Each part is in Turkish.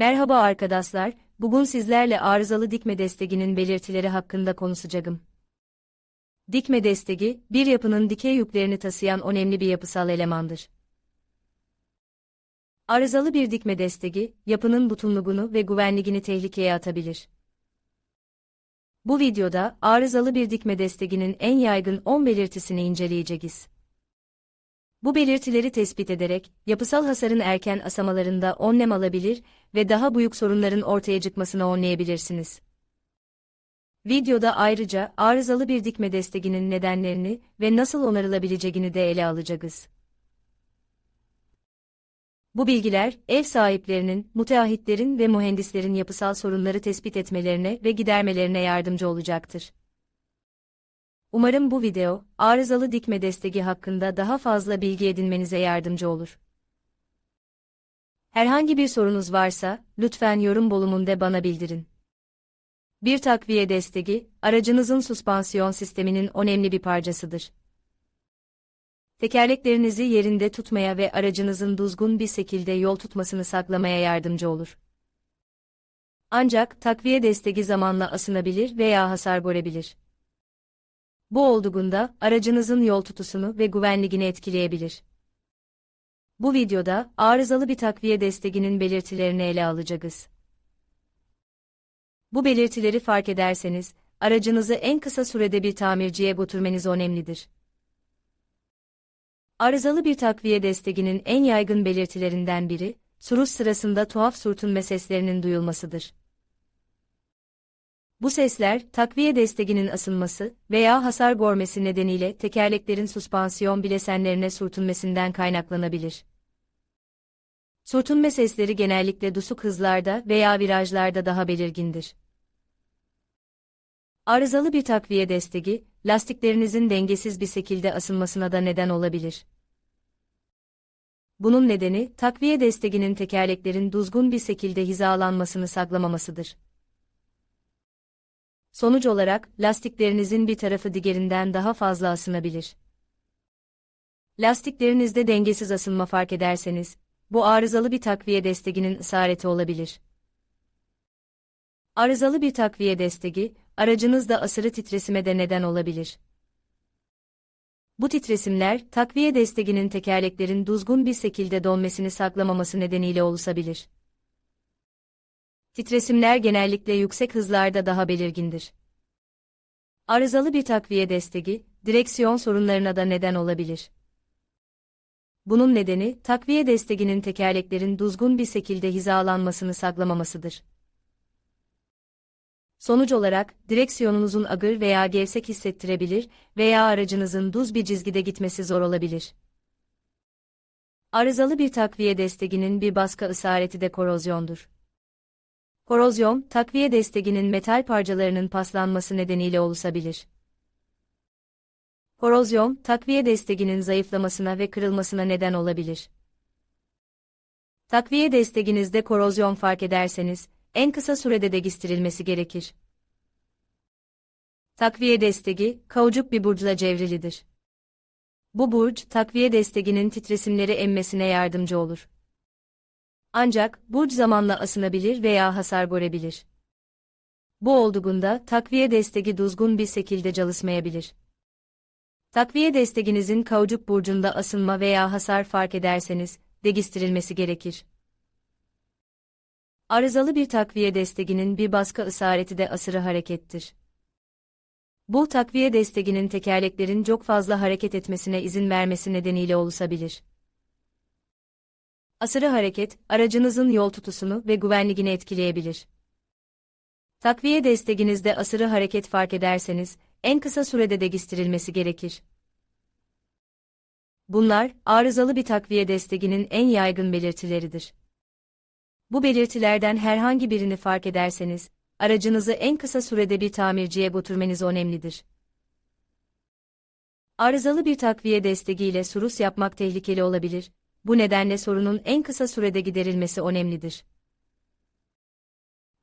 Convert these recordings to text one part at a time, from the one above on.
Merhaba arkadaşlar, bugün sizlerle arızalı dikme desteginin belirtileri hakkında konuşacağım. Dikme destegi, bir yapının dikey yüklerini taşıyan önemli bir yapısal elemandır. Arızalı bir dikme destegi, yapının bütünlüğünü ve güvenliğini tehlikeye atabilir. Bu videoda, arızalı bir dikme desteginin en yaygın 10 belirtisini inceleyeceğiz. Bu belirtileri tespit ederek, yapısal hasarın erken asamalarında önlem alabilir ve daha büyük sorunların ortaya çıkmasını önleyebilirsiniz. Videoda ayrıca arızalı bir dikme desteginin nedenlerini ve nasıl onarılabileceğini de ele alacağız. Bu bilgiler, ev sahiplerinin, müteahhitlerin ve mühendislerin yapısal sorunları tespit etmelerine ve gidermelerine yardımcı olacaktır. Umarım bu video, arızalı dikme destegi hakkında daha fazla bilgi edinmenize yardımcı olur. Herhangi bir sorunuz varsa, lütfen yorum bölümünde bana bildirin. Bir takviye destegi, aracınızın süspansiyon sisteminin önemli bir parçasıdır. Tekerleklerinizi yerinde tutmaya ve aracınızın düzgün bir şekilde yol tutmasını sağlamaya yardımcı olur. Ancak takviye destegi zamanla asınabilir veya hasar görebilir. Bu olduğunda aracınızın yol tutusunu ve güvenliğini etkileyebilir. Bu videoda arızalı bir takviye desteginin belirtilerini ele alacağız. Bu belirtileri fark ederseniz, aracınızı en kısa sürede bir tamirciye götürmeniz önemlidir. Arızalı bir takviye desteginin en yaygın belirtilerinden biri, sürüş sırasında tuhaf sürtünme seslerinin duyulmasıdır. Bu sesler, takviye desteginin asılması veya hasar görmesi nedeniyle tekerleklerin süspansiyon bilesenlerine sürtünmesinden kaynaklanabilir. Sürtünme sesleri genellikle düşük hızlarda veya virajlarda daha belirgindir. Arızalı bir takviye destegi, lastiklerinizin dengesiz bir şekilde asılmasına da neden olabilir. Bunun nedeni, takviye desteginin tekerleklerin düzgün bir şekilde hizalanmasını sağlamamasıdır. Sonuç olarak, lastiklerinizin bir tarafı diğerinden daha fazla asınabilir. Lastiklerinizde dengesiz asılma fark ederseniz, bu arızalı bir takviye desteginin isareti olabilir. Arızalı bir takviye destegi, aracınızda asırı titresime de neden olabilir. Bu titresimler, takviye desteginin tekerleklerin düzgün bir şekilde dönmesini sağlamaması nedeniyle oluşabilir. Titresimler genellikle yüksek hızlarda daha belirgindir. Arızalı bir takviye destegi, direksiyon sorunlarına da neden olabilir. Bunun nedeni, takviye desteginin tekerleklerin düzgün bir şekilde hizalanmasını sağlamamasıdır. Sonuç olarak, direksiyonunuzun agır veya gevşek hissettirebilir veya aracınızın düz bir çizgide gitmesi zor olabilir. Arızalı bir takviye desteginin bir baskı isareti de korozyondur. Korozyon, takviye desteginin metal parçalarının paslanması nedeniyle oluşabilir. Korozyon, takviye desteginin zayıflamasına ve kırılmasına neden olabilir. Takviye desteginizde korozyon fark ederseniz, en kısa sürede değiştirilmesi gerekir. Takviye destegi, kaucuk bir burcla cevrilidir. Bu burç, takviye desteginin titresimleri emmesine yardımcı olur. Ancak, burç zamanla asınabilir veya hasar görebilir. Bu olduğunda, takviye destegi düzgün bir şekilde çalışmayabilir. Takviye desteginizin kaucuk burcunda asınma veya hasar fark ederseniz, değiştirilmesi gerekir. Arızalı bir takviye desteginin bir baskı isareti de asırı harekettir. Bu takviye desteginin tekerleklerin çok fazla hareket etmesine izin vermesi nedeniyle oluşabilir. Asırı hareket, aracınızın yol tutusunu ve güvenliğini etkileyebilir. Takviye desteginizde asırı hareket fark ederseniz, en kısa sürede değiştirilmesi gerekir. Bunlar, arızalı bir takviye desteginin en yaygın belirtileridir. Bu belirtilerden herhangi birini fark ederseniz, aracınızı en kısa sürede bir tamirciye götürmeniz önemlidir. Arızalı bir takviye destegiyle surus yapmak tehlikeli olabilir, bu nedenle sorunun en kısa sürede giderilmesi önemlidir.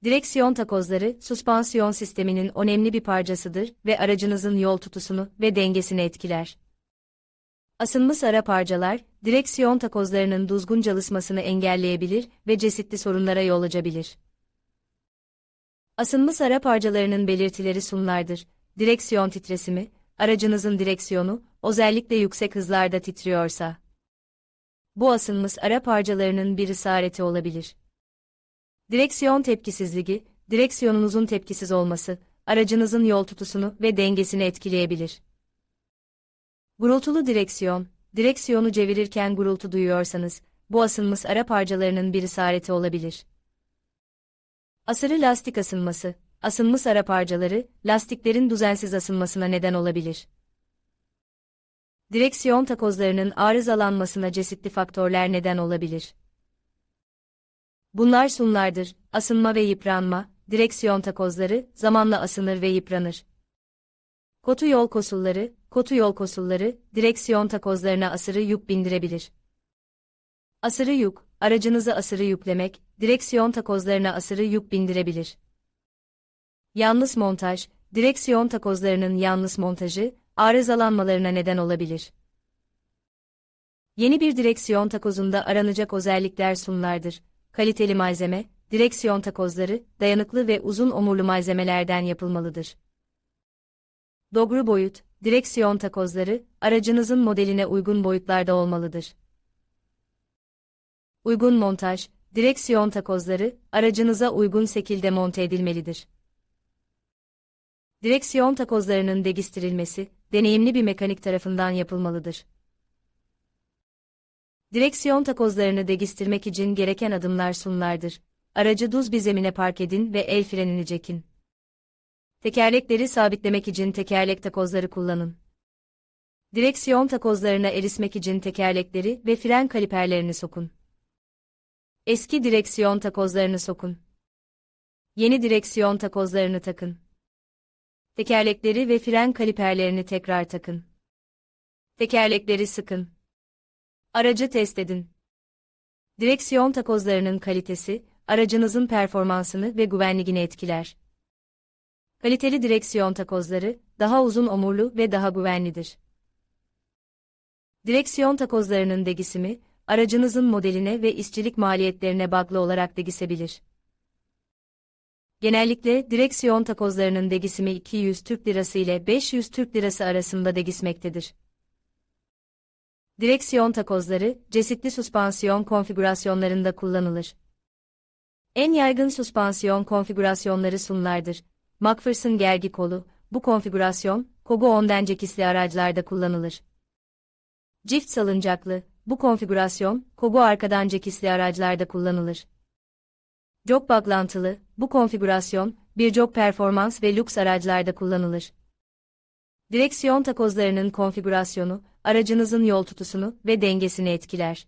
Direksiyon takozları, süspansiyon sisteminin önemli bir parçasıdır ve aracınızın yol tutusunu ve dengesini etkiler. Asınmış ara parçalar, direksiyon takozlarının düzgün çalışmasını engelleyebilir ve çeşitli sorunlara yol açabilir. Asınmış ara parçalarının belirtileri sunlardır. Direksiyon titresimi, aracınızın direksiyonu, özellikle yüksek hızlarda titriyorsa. Bu asılmış ara parçalarının bir isareti olabilir. Direksiyon tepkisizliği, direksiyonunuzun tepkisiz olması, aracınızın yol tutusunu ve dengesini etkileyebilir. Gurultulu direksiyon, direksiyonu çevirirken gurultu duyuyorsanız, bu asılmış ara parçalarının bir isareti olabilir. Asırı lastik asılması, asılmış ara parçaları, lastiklerin düzensiz asılmasına neden olabilir. Direksiyon takozlarının arızalanmasına çeşitli faktörler neden olabilir. Bunlar sunlardır, asınma ve yıpranma, direksiyon takozları, zamanla asınır ve yıpranır. Kotu yol koşulları, kotu yol koşulları, direksiyon takozlarına asırı yük bindirebilir. Asırı yük, aracınıza asırı yüklemek, direksiyon takozlarına asırı yük bindirebilir. Yanlış montaj, direksiyon takozlarının yanlış montajı, arızalanmalarına neden olabilir. Yeni bir direksiyon takozunda aranacak özellikler sunlardır. Kaliteli malzeme, direksiyon takozları, dayanıklı ve uzun omurlu malzemelerden yapılmalıdır. Doğru boyut, direksiyon takozları, aracınızın modeline uygun boyutlarda olmalıdır. Uygun montaj, direksiyon takozları, aracınıza uygun şekilde monte edilmelidir. Direksiyon takozlarının degistirilmesi, deneyimli bir mekanik tarafından yapılmalıdır. Direksiyon takozlarını degistirmek için gereken adımlar sunlardır. Aracı düz bir zemine park edin ve el frenini çekin. Tekerlekleri sabitlemek için tekerlek takozları kullanın. Direksiyon takozlarına erişmek için tekerlekleri ve fren kaliperlerini sokun. Eski direksiyon takozlarını sokun. Yeni direksiyon takozlarını takın. Tekerlekleri ve fren kaliperlerini tekrar takın. Tekerlekleri sıkın. Aracı test edin. Direksiyon takozlarının kalitesi, aracınızın performansını ve güvenliğini etkiler. Kaliteli direksiyon takozları, daha uzun omurlu ve daha güvenlidir. Direksiyon takozlarının degisimi, aracınızın modeline ve işçilik maliyetlerine bağlı olarak degisebilir. Genellikle direksiyon takozlarının degisimi 200 Türk Lirası ile 500 Türk Lirası arasında degismektedir. Direksiyon takozları, cesitli süspansiyon konfigürasyonlarında kullanılır. En yaygın süspansiyon konfigürasyonları sunlardır. McPherson gergi kolu, bu konfigürasyon, Kogo 10 dencekisli araçlarda kullanılır. Çift salıncaklı, bu konfigürasyon, Kogo arkadan cekisli araçlarda kullanılır. Jog bağlantılı, bu konfigürasyon, bir jog performans ve lüks araçlarda kullanılır. Direksiyon takozlarının konfigürasyonu, aracınızın yol tutusunu ve dengesini etkiler.